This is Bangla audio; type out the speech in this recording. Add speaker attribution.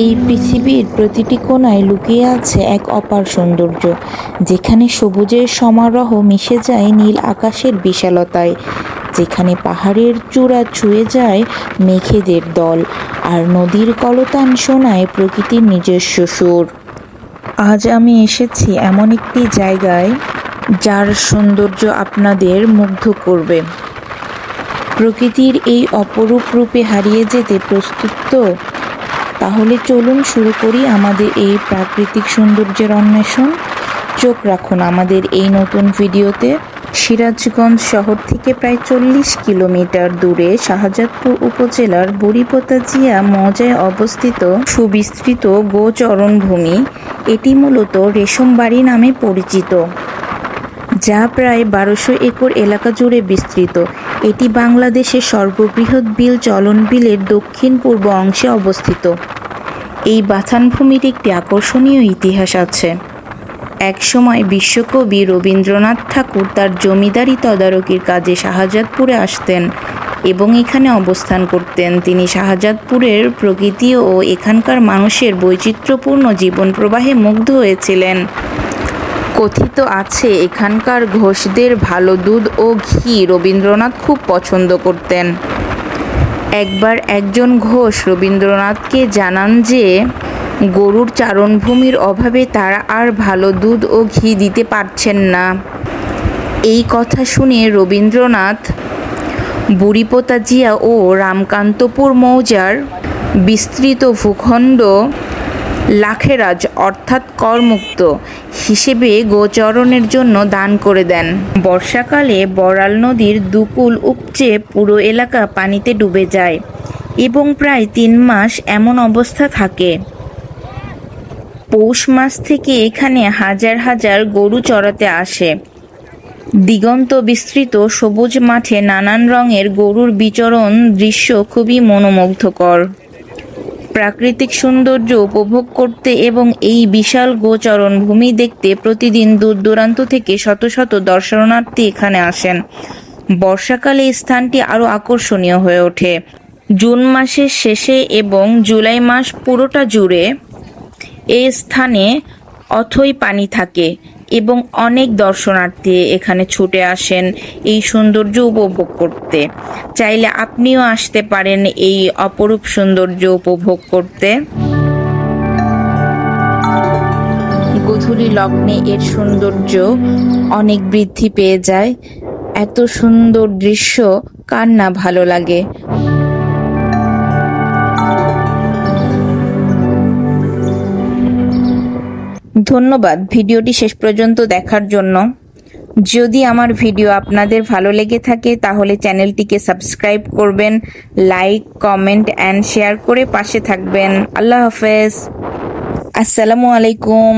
Speaker 1: এই পৃথিবীর প্রতিটি কোণায় লুকিয়ে আছে এক অপার সৌন্দর্য, যেখানে সবুজের সমারোহ মিশে যায় নীল আকাশের বিশালতায়, যেখানে পাহাড়ের চূড়া ছুঁয়ে যায় মেঘেদের দল আর নদীর কলতান শোনায় প্রকৃতির নিজস্ব সুর। আজ আমি এসেছি এমন একটি জায়গায় যার সৌন্দর্য আপনাদের মুগ্ধ করবে। প্রকৃতির এই অপরূপ রূপে হারিয়ে যেতে প্রস্তুত তো তাহলে চলুন শুরু করি আমাদের এই প্রাকৃতিক সৌন্দর্যের অন্বেষণ। চোখ রাখুন আমাদের এই নতুন ভিডিওতে। সিরাজগঞ্জ শহর থেকে প্রায় চল্লিশ কিলোমিটার দূরে শাহজাদপুর উপজেলার বুড়িপোতাজিয়া মজায় অবস্থিত সুবিস্তৃত গোচরণভূমি। এটি মূলত রেশমবাড়ি নামে পরিচিত, যা প্রায় বারোশো একর এলাকা জুড়ে বিস্তৃত। এটি বাংলাদেশের সর্ববৃহৎ বিল চলন বিলের দক্ষিণ পূর্ব অংশে অবস্থিত। এই বাথানভূমির একটি আকর্ষণীয় ইতিহাস আছে। একসময় বিশ্বকবি রবীন্দ্রনাথ ঠাকুর তার জমিদারি তদারকির কাজে শাহজাদপুরে আসতেন এবং এখানে অবস্থান করতেন। তিনি শাহজাদপুরের প্রকৃতি ও এখানকার মানুষের বৈচিত্র্যপূর্ণ জীবন প্রবাহে মুগ্ধ হয়েছিলেন। কথিত আছে, এখানকার ঘোষদের ভালো দুধ ও ঘি রবীন্দ্রনাথ খুব পছন্দ করতেন। একবার একজন ঘোষ রবীন্দ্রনাথকে জানান যে, গরুর চারণভূমির অভাবে তারা আর ভালো দুধ ও ঘি দিতে পারছেন না। এই কথা শুনে রবীন্দ্রনাথ, বুড়িপোতা জিয়া ও রামকান্তপুর মৌজার বিস্তৃত ভূখণ্ড লাখেরাজ অর্থাৎ করমুক্ত হিসেবে গোচরণের জন্য দান করে দেন। বর্ষাকালে বড়াল নদীর দুকুল উপচে পুরো এলাকা পানিতে ডুবে যায় এবং প্রায় তিন মাস এমন অবস্থা থাকে। পৌষ মাস থেকে এখানে হাজার হাজার গরু চড়াতে আসে। দিগন্ত বিস্তৃত সবুজ মাঠে নানান রঙের গরুর বিচরণ দৃশ্য খুবই মনোমুগ্ধকর। প্রাকৃতিক সৌন্দর্য উপভোগ করতে এবং এই বিশাল গোচরণ ভূমি দেখতে প্রতিদিন দূর দূরান্ত থেকে শত শত দর্শনার্থী এখানে আসেন। বর্ষাকালে স্থানটি আরও আকর্ষণীয় হয়ে ওঠে। জুন মাসের শেষে এবং জুলাই মাস পুরোটা জুড়ে এই স্থানে অথই পানি থাকে। এবং অনেক দর্শনার্থী এখানে ছুটে আসেন এই সৌন্দর্য উপভোগ করতে। চাইলে আপনিও আসতে পারেন এই অপরূপ সৌন্দর্য উপভোগ করতে। গধূলি লগ্নে এর সৌন্দর্য অনেক বৃদ্ধি পেয়ে যায়। এত সুন্দর দৃশ্য, কার না ভালো লাগে? ধন্যবাদ ভিডিওটি শেষ পর্যন্ত দেখার জন্য। যদি আমার ভিডিও আপনাদের ভালো লেগে থাকে, তাহলে চ্যানেলটিকে সাবস্ক্রাইব করবেন, লাইক, কমেন্ট অ্যান্ড শেয়ার করে পাশে থাকবেন। আল্লাহ হাফেজ। আসসালামু আলাইকুম।